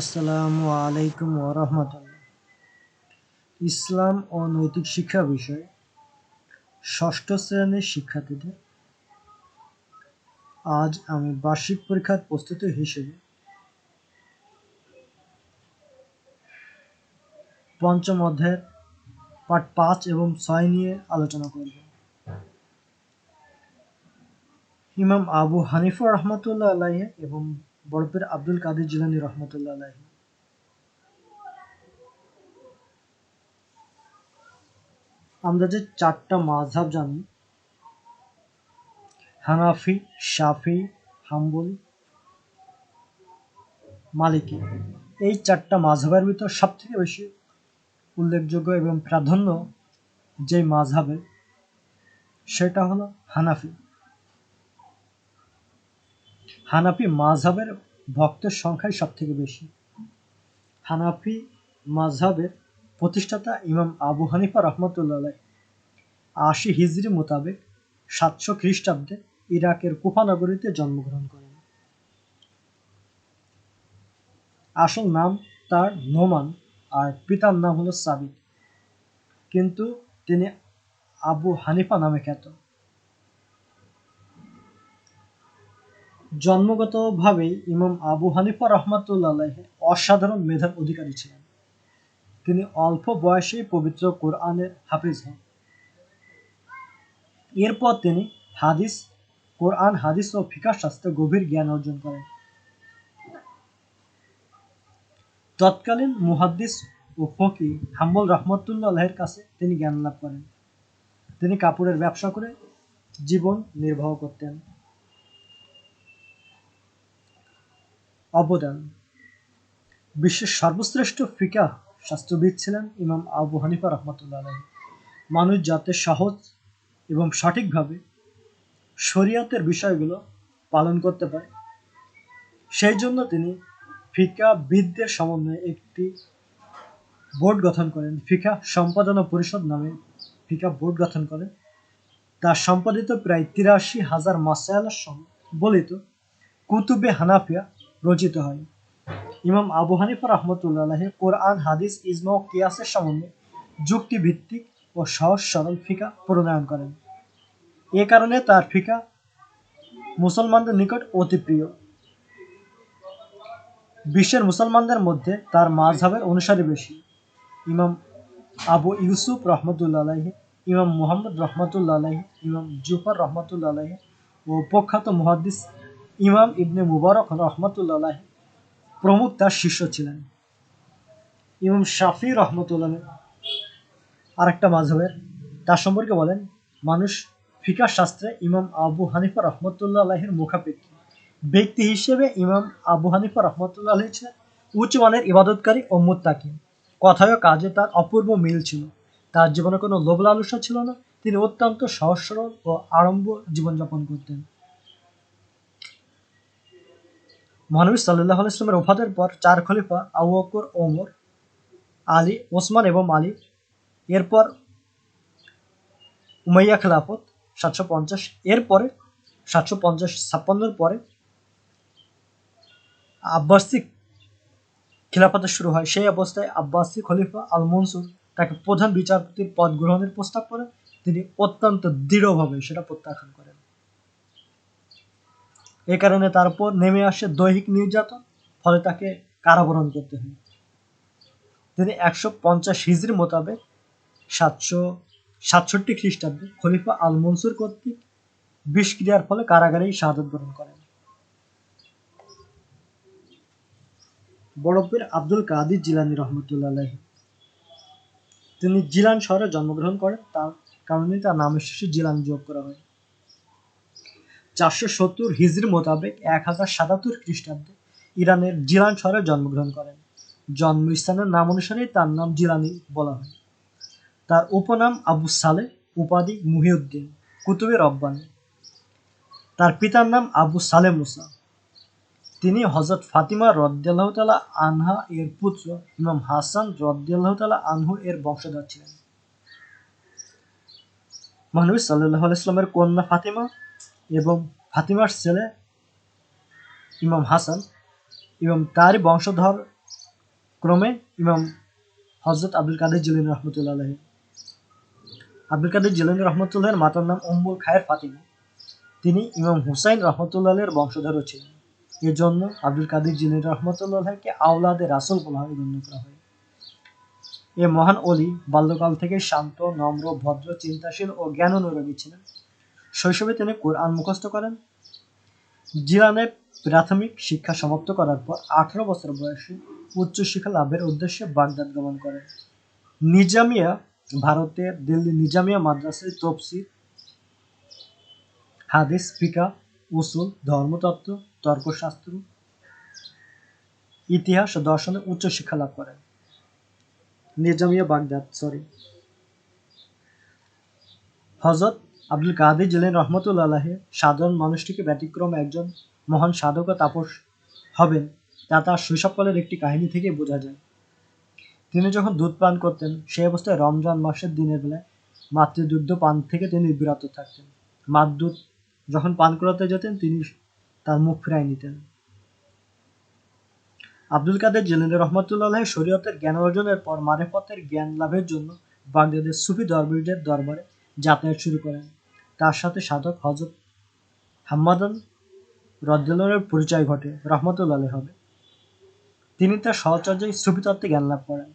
আসসালামু আলাইকুম ওরহমতুল্লাহ ইসলাম ও নৈতিক শিক্ষা বিষয়ে, ষষ্ঠ শ্রেণির শিক্ষার্থীদের। আজ আমি বার্ষিক পরীক্ষার প্রস্তুতি হিসেবে পঞ্চম অধ্যায়ের পাঠ পাঁচ এবং ছয় নিয়ে আলোচনা করব। ইমাম আবু হানিফা রহমতুল্লাহ আলাইহ এবং বরফের আব্দুল কাদের জিলানি রহমতুল্লাহ আলাইহ। আমরা যে চারটা মাঝহাব জানি, হানাফি, শাফি, হাম্বুল, মালিকি, এই চারটা মাঝহাবের ভিতর সব থেকে বেশি উল্লেখযোগ্য এবং প্রাধান্য যে মাঝহাবে, সেটা হলো হানাফি। হানাফি মাঝহাবের ভক্তের সংখ্যাই সব থেকে বেশি। হানাফি মাঝহাবের প্রতিষ্ঠাতা ইমাম আবু হানিফা রহমতুল্লাহ আশি হিজরি মোতাবেক সাতশো খ্রিস্টাব্দে ইরাকের কুফা নগরীতে জন্মগ্রহণ করেন। আসল নাম তার নোমান আর পিতার নাম হলো সাবিত। কিন্তু তিনি আবু হানিফা নামে খ্যাত। জন্মগতভাবেই ইমাম আবু হানিফা রহমাতুল্লাহ অসাধারণ মেধার অধিকারী ছিলেন। তিনি অল্প বয়সেই পবিত্র কোরআনের হাফিজ হন। এরপর তিনি হাদিস, কোরআন, হাদিস ও ফিকা শাস্ত্রে গভীর জ্ঞান অর্জন করেন। তৎকালীন মুহাদ্দিস ও ফকি হাম্বল রহমতুল্লাহের কাছে তিনি জ্ঞান লাভ করেন। তিনি কাপড়ের ব্যবসা করে জীবন নির্বাহ করতেন। অবদান। বিশ্বের সর্বশ্রেষ্ঠ ফিকা শাস্ত্রবিদ ছিলেন ইমাম আবু হানিফা রহমতুল্লাহ আলহী মানুষ যাতে সহজ এবং সঠিকভাবে শরিয়াতের বিষয়গুলো পালন করতে পারে, সেই জন্য তিনি ফিকা বিদদের সমন্বয়ে একটি বোর্ড গঠন করেন। ফিকা সম্পাদনা পরিষদ নামে ফিকা বোর্ড গঠন করেন। তার সম্পাদিত প্রায় তিরাশি হাজার মাসায়ালার বলিত কুতুবে হানাফিয়া রচিত হয়। ইমাম আবু হানিফা রহমতুল্লাহ কোরআন, হাদিস, ইজমা ও কিয়াসের সমন্বয়ে যুক্তি ভিত্তিক ও সহজ সরল ফিকা প্রণয়ন করেন। এ কারণে তার ফিকা মুসলমানদের নিকট অতি প্রিয়। বিশ্বের মুসলমানদের মধ্যে তার মাঝহাবের অনুসারী বেশি। ইমাম আবু ইউসুফ রহমতুল্লাহ ইমাম মুহাম্মদ রহমতুল্লাহ ইমাম জুফার রহমতুল্লাহ ও প্রখ্যাত মুহাদ্দিস ইমাম ইবনে মুবারক রহমতুল্লাহ প্রমুখ তার শিষ্য ছিলেন। ইমাম শাফি রহমতুল্লাহ আরেকটা মাঝহের তার সম্পর্কে বলেন, মানুষ ফিকা শাস্ত্রে ইমাম আবু হানিফা রহমতুল্লাহ আলাহির মুখাপেক্ষী। ব্যক্তি হিসেবে ইমাম আবু হানিফা রহমতুল্লাহ আলহী ছিলেন উচ্চ মানের ইবাদতকারী ও মুত্তাকি। কথায় ও কাজে তার অপূর্ব মিল ছিল। তার জীবনে কোনো লোভ লালসা ছিল না। তিনি অত্যন্ত সহজ সরল ও আড়ম্ব জীবনযাপন করতেন। মহানবী সাল্লাহ ইসলামের ওফাদের পর চার খলিফা আবু ওমর, আলী, ওসমান এবং আলী। এরপর উমাইয়া খেলাফত সাতশো পঞ্চাশ, এরপরে সাতশো পঞ্চাশ, ছাপ্পান্নর পরে আব্বাসিক খিলাফতে শুরু হয়। সেই অবস্থায় আব্বাসি খলিফা আল মনসুর তাকে প্রধান বিচারপতির পদ গ্রহণের প্রস্তাব করেন। তিনি অত্যন্ত দৃঢ়ভাবে সেটা প্রত্যাখ্যান করেন। এ কারণে তার উপর নেমে আসে দৈহিক নির্যাতন, ফলে তাকে কারাবরণ করতে হয়। তিনি একশো পঞ্চাশ হিজড়ি মোতাবেক সাতশো সাতষট্টি খ্রিস্টাব্দে খলিফা আল মনসুর কর্তৃক বিষক্রিয়ার ফলে কারাগারেই শাহাদত বরণ করেন। বড়পীর আব্দুল কাদির জিলানি রহমতুল্লাহ তিনি জিলান শহরে জন্মগ্রহণ করেন, তার কারণে তার নামের শেষে জিলান যোগ করা হয়। চারশো সত্তর হিজড়ি মোতাবেক এক হাজার সাতাত্তর খ্রিস্টাব্দে ইরানের জিলান শহরে জন্মগ্রহণ করেন। জন্মস্থানের নাম অনুসারে তার নাম জিলানি বলা হয়। তার উপনাম আবু সালে উপাধি মুহিউদ্দিন, কুতুবে রব্বানি। তার পিতার নাম আবু সালে মুসা। তিনি হজরত ফাতিমা রদ্দাল্লাহ তালা আনহা এর পুত্র ইমাম হাসান রদ্দাল্লাহ তালা আনহু এর বংশধর ছিলেন। মহানবী সাল্লাহ ইসলামের কন্যা ফাতিমা এবং ফাতিমার ছেলে ইমাম হাসান এবং তারই বংশধর ক্রমে ইমাম হজরত আব্দুল কাদের জিলানী রহমতুল্লাহ আব্দুল কাদের জিলানী রহমতুল্লাহের মাতার নাম উম্মুল খায়ের ফাতিমা। তিনি ইমাম হুসাইন রহমতুল্লাহের বংশধরও ছিলেন। এর জন্য আব্দুল কাদের জিলানী রহমতুল্লাহকে আওলাদে রাসুল বলা হয়, গণ্য করা হয়। এ মহান অলি বাল্যকাল থেকে শান্ত, নম্র, ভদ্র, চিন্তাশীল ও জ্ঞান অনুরাগী ছিলেন। শৈশবে তিনি কোরআন মুখস্থ করেন। জিলানে প্রাথমিক শিক্ষা সমাপ্ত করার পর আঠারো বছর বয়সে উচ্চশিক্ষা লাভের উদ্দেশ্যে বাগদাদ গমন করেন। নিজামিয়া ভারতের দিল্লি নিজামিয়া মাদ্রাসায় তফসির, হাদিস, ফিকা, উসুল, ধর্মতত্ত্ব, তর্কশাস্ত্র, ইতিহাস ও দর্শনে উচ্চশিক্ষা লাভ করেন। নিজামিয়া বাগদাদ সরি হজরত আব্দুল কাদের জিলেন রহমতুল্লাহ সাধারণ মানুষটিকে ব্যতিক্রম একজন মহান সাধক ও তাপস হবেন। তা তার শৈশবকালের একটি কাহিনী থেকে বোঝা যায়। তিনি যখন দুধ পান করতেন সেই অবস্থায় রমজান মাসের দিনের বেলায় মাতৃদুগ্ধ পান থেকে তিনি বিরত থাকতেন। মাত দুধ যখন পান করাতে যেতেন, তিনি তার মুখ ফিরাই নিতেন। আব্দুল কাদের জেলেন্দ্র রহমতুল্লাহ শরীয়তের জ্ঞান অর্জনের পর মারেফতের জ্ঞান লাভের জন্য বাগদাদের সুফি দরবিরদের দরবারে যাতায়াত শুরু করেন। তার সাথে সাধক হজরত হাম্মাদান রদ্দুল্লাহের পরিচয় ঘটে, রহমতুল্লাহ হবে। তিনি তার সহচর্যায় সুফি তত্ত্বে জ্ঞান লাভ করেন।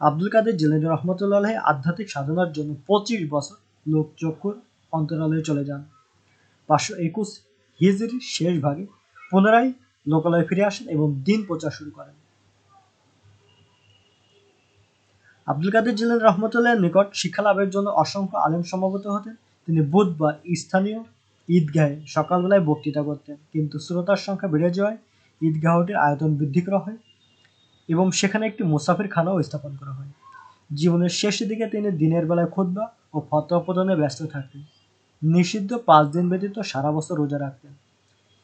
আব্দুল কাদের জেলেন্দ্র রহমতুল্লাহ আধ্যাত্মিক সাধনার জন্য পঁচিশ বছর লোকচক্ষুর অন্তরালয়ে চলে যান। পাঁচশো একুশ হিজরির শেষ ভাগে পুনরায় লোকালয়ে ফিরে আসেন এবং দিন প্রচার শুরু করেন। আব্দুল কাদের জিলান রহমতুল্লাহের নিকট শিক্ষা লাভের জন্য অসংখ্য আলেম সমবেত হতেন। তিনি বুধবার স্থানীয় ঈদগাহে সকালবেলায় বক্তৃতা করতেন। কিন্তু শ্রোতার সংখ্যা বেড়ে যাওয়ায় ঈদগাহটির আয়তন বৃদ্ধি করা হয় এবং সেখানে একটি মুসাফির খানাও স্থাপন করা হয়। জীবনের শেষ দিকে তিনি দিনের বেলায় খুদ্া ও ফতোয়া প্রদানে ব্যস্ত থাকতেন। নিষিদ্ধ পাঁচ দিন ব্যতীত সারা বছর রোজা রাখতেন।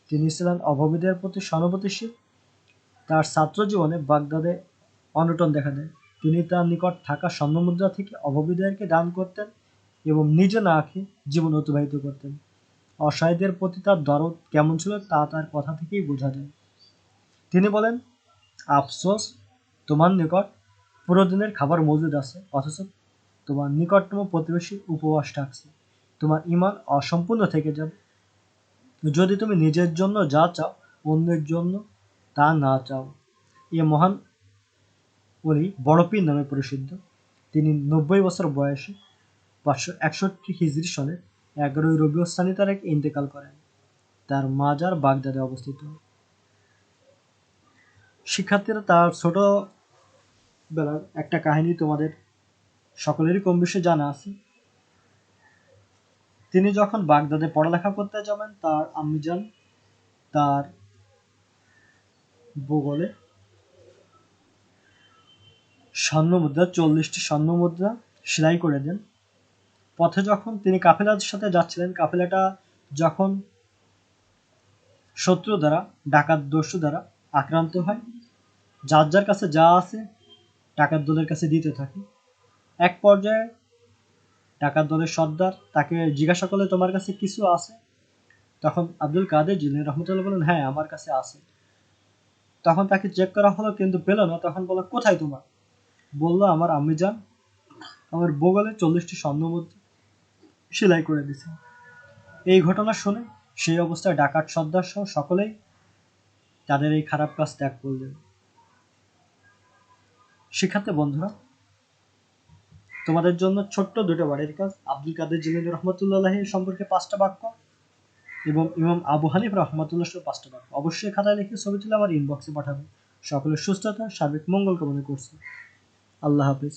তিনি ছিলেন অভাবীদের প্রতি সহানুভূতিশীল। তার ছাত্র জীবনে বাগদাদে অনটন দেখা দেয়। তিনি তার নিকট থাকা স্বর্ণমুদ্রা থেকে অভাবীদেরকে দান করতেন এবং নিজে না খেয়ে জীবন অতিবাহিত করতেন। অসহায়দের প্রতি তার দরদ কেমন ছিল তা তার কথা থেকেই বোঝা যায়। তিনি বলেন, আফসোস, তোমার নিকট পুরো দিনের খাবার মজুদ আছে, অথচ তোমার নিকটতম প্রতিবেশী উপবাস থাকছে তোমার ইমান অসম্পূর্ণ থেকে যাবে। যদি তুমি নিজের জন্য যা চাও, অন্যের জন্য তা না চাও। এ মহান উনি বড় পীর নামে প্রসিদ্ধ। তিনি নব্বই বছর বয়সে পাঁচশো একষট্টি হিজড়ি সনে এগারোই রবিউস্থানী তারিখ ইন্তেকাল করেন। তার মাজার বাগদাদে অবস্থিত। শিক্ষার্থীরা তার ছোট বেলার একটা কাহিনী তোমাদের সকলেরই কম বেশি জানা আছে। তিনি যখন বাগদাদে পড়ালেখা করতে যাবেন, তার আম্মিজান তার ভূগোলে স্বর্ণ মুদ্রা চল্লিশটি স্বর্ণ মুদ্রা সেলাই করে দেন। পথে যখন তিনি কাফেলার সাথে যাচ্ছিলেন, কাফেলাটা যখন শত্রু দ্বারা, ডাকাত দস্যু দ্বারা আক্রান্ত হয়, যার যার কাছে যা আছে ডাকাত দলের কাছে দিতে থাকে। এক পর্যায়ে ডাকাত দলের সর্দার তাকে জিজ্ঞাসা করলে, তোমার কাছে কিছু আছে? তখন আব্দুল কাদের জিলেন রহমতুল্লাহ বলেন হ্যাঁ আমার কাছে আছে। তখন তাকে চেক করা হলো, কিন্তু পেল না। তখন বলো কোথায় তোমার? বলল, আমার আম্মি যান আমার বগলে চল্লিশটি স্বর্ণ মুদ্রা সেলাই করে দিছে। এই ঘটনা শুনে সেই অবস্থায় ডাকাত সর্দার সহ সকলেই তাদের এই খারাপ কাজ ত্যাগ করলেন। শিক্ষার্থী বন্ধুরা, তোমাদের জন্য ছোট্ট দুটো বাড়ির কাজ। আব্দুল কাদের জিলিদ রহমতুল্লাহ সম্পর্কে পাঁচটা বাক্য এবং ইমাম আবু হানিফ রহমতুল্লাহ পাঁচটা বাক্য। অবশ্যই খাতায় লিখে ছবি তুলে আমার ইনবক্সে পাঠাবে সকলের সুস্থতা, সার্বিক মঙ্গল কামনা করছি। আল্লাহ হাফিজ।